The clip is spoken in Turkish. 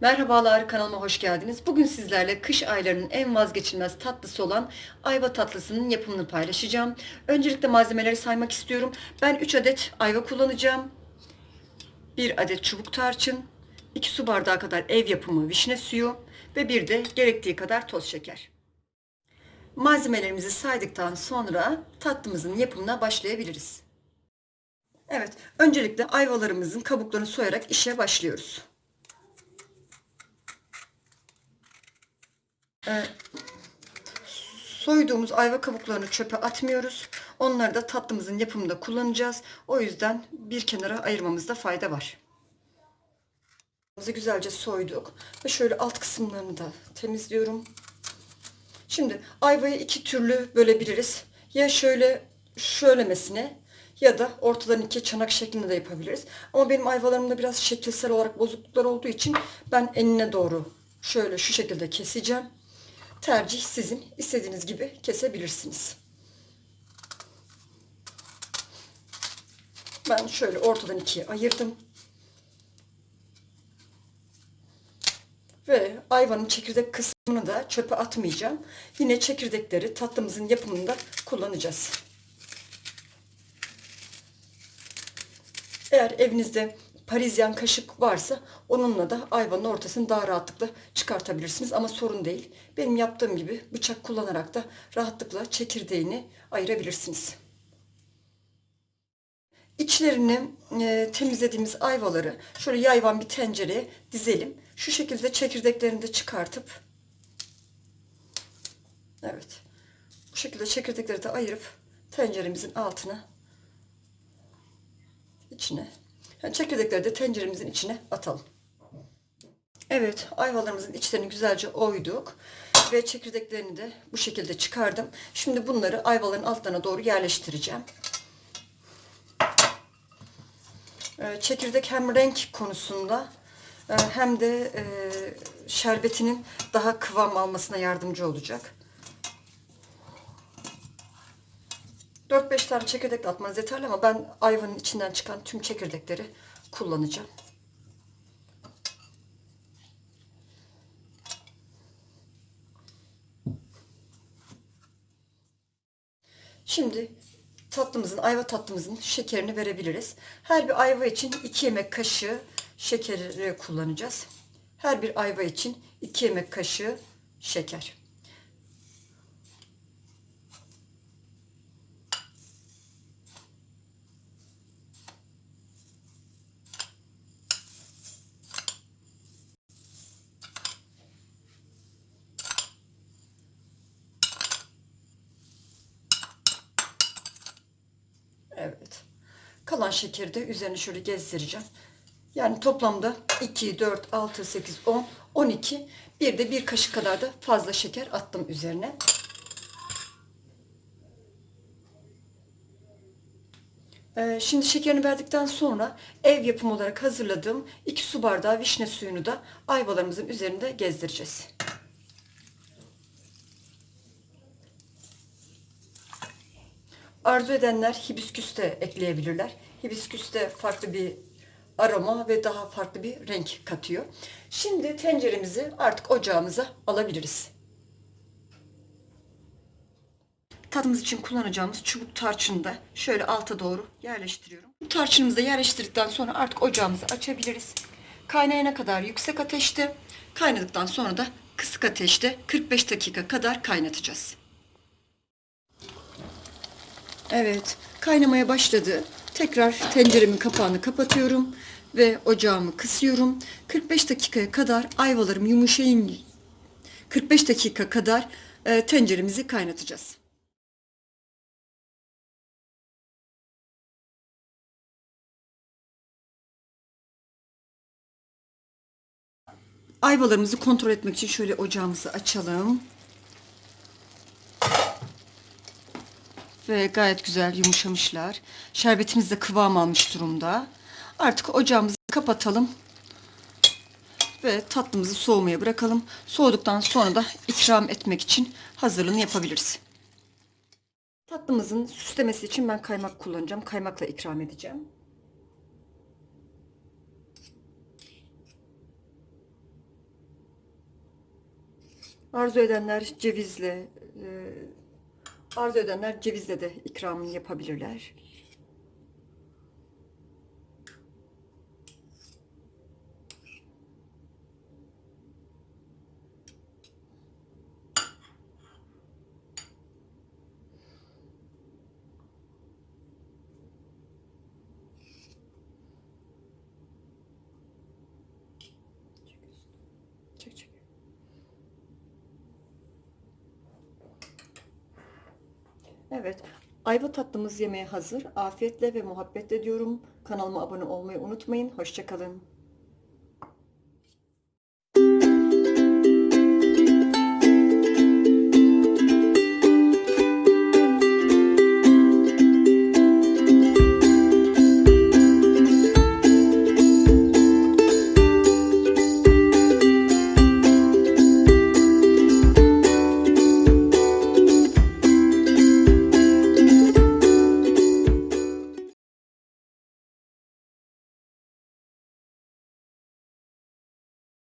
Merhabalar kanalıma hoş geldiniz. Bugün sizlerle kış aylarının en vazgeçilmez tatlısı olan ayva tatlısının yapımını paylaşacağım. Öncelikle malzemeleri saymak istiyorum. Ben 3 adet ayva kullanacağım. 1 adet çubuk tarçın, 2 su bardağı kadar ev yapımı vişne suyu ve bir de gerektiği kadar toz şeker. Malzemelerimizi saydıktan sonra tatlımızın yapımına başlayabiliriz. Evet, öncelikle ayvalarımızın kabuklarını soyarak işe başlıyoruz. Soyduğumuz ayva kabuklarını çöpe atmıyoruz. Onları da tatlımızın yapımında kullanacağız. O yüzden bir kenara ayırmamızda fayda var. Güzelce soyduk ve şöyle alt kısımlarını da temizliyorum. Şimdi ayvayı iki türlü bölebiliriz. Ya şöyle şöylemesine ya da ortadan iki çanak şeklinde de yapabiliriz. Ama benim ayvalarımda biraz şekilsel olarak bozukluklar olduğu için ben enine doğru şöyle şu şekilde keseceğim. Tercih sizin. istediğiniz gibi kesebilirsiniz. Ben şöyle ortadan ikiye ayırdım. Ve ayvanın çekirdek kısmını da çöpe atmayacağım. Yine çekirdekleri tatlımızın yapımında kullanacağız. Eğer evinizde parizyen kaşık varsa onunla da ayvanın ortasını daha rahatlıkla çıkartabilirsiniz ama sorun değil. Benim yaptığım gibi bıçak kullanarak da rahatlıkla çekirdeğini ayırabilirsiniz. İçlerini e, temizlediğimiz ayvaları şöyle yayvan bir tencereye dizelim. Şu şekilde çekirdeklerini de çıkartıp evet bu şekilde çekirdekleri de ayırıp tenceremizin altına içine çekirdekleri de tenceremizin içine atalım. Evet ayvalarımızın içlerini güzelce oyduk ve çekirdeklerini de bu şekilde çıkardım. Şimdi bunları ayvaların altlarına doğru yerleştireceğim. Ee, çekirdek hem renk konusunda e, hem de e, şerbetinin daha kıvam almasına yardımcı olacak. 4-5 tane çekirdek de atmanız yeterli ama ben ayvanın içinden çıkan tüm çekirdekleri kullanacağım. Şimdi tatlımızın, ayva tatlımızın şekerini verebiliriz. Her bir ayva için 2 yemek kaşığı şekeri kullanacağız. Her bir ayva için 2 yemek kaşığı şeker. Evet. Kalan şekeri de üzerine şöyle gezdireceğim. Yani toplamda 2, 4, 6, 8, 10, 12. Bir de bir kaşık kadar da fazla şeker attım üzerine. Ee, Şimdi şekerini verdikten sonra ev yapımı olarak hazırladığım 2 su bardağı vişne suyunu da ayvalarımızın üzerinde gezdireceğiz. Arzu edenler hibisküs de ekleyebilirler. Hibisküs de farklı bir aroma ve daha farklı bir renk katıyor. Şimdi tenceremizi artık ocağımıza alabiliriz. Tadımız için kullanacağımız çubuk tarçını da şöyle alta doğru yerleştiriyorum. Bu tarçınımızı da yerleştirdikten sonra artık ocağımızı açabiliriz. Kaynayana kadar yüksek ateşte, kaynadıktan sonra da kısık ateşte 45 dakika kadar kaynatacağız. Evet, kaynamaya başladı. Tekrar tenceremin kapağını kapatıyorum ve ocağımı kısıyorum. 45 dakikaya kadar ayvalarım yumuşayın. 45 dakika kadar e, tenceremizi kaynatacağız. Ayvalarımızı kontrol etmek için şöyle ocağımızı açalım. Ve gayet güzel yumuşamışlar. Şerbetimiz de kıvam almış durumda. Artık ocağımızı kapatalım. Ve tatlımızı soğumaya bırakalım. Soğuduktan sonra da ikram etmek için hazırlığını yapabiliriz. Tatlımızın süslemesi için ben kaymak kullanacağım. Kaymakla ikram edeceğim. Arzu edenler cevizle, e, arzu edenler cevizle de ikramını yapabilirler. Evet. Ayva tatlımız yemeğe hazır. Afiyetle ve muhabbetle diyorum. Kanalıma abone olmayı unutmayın. Hoşçakalın.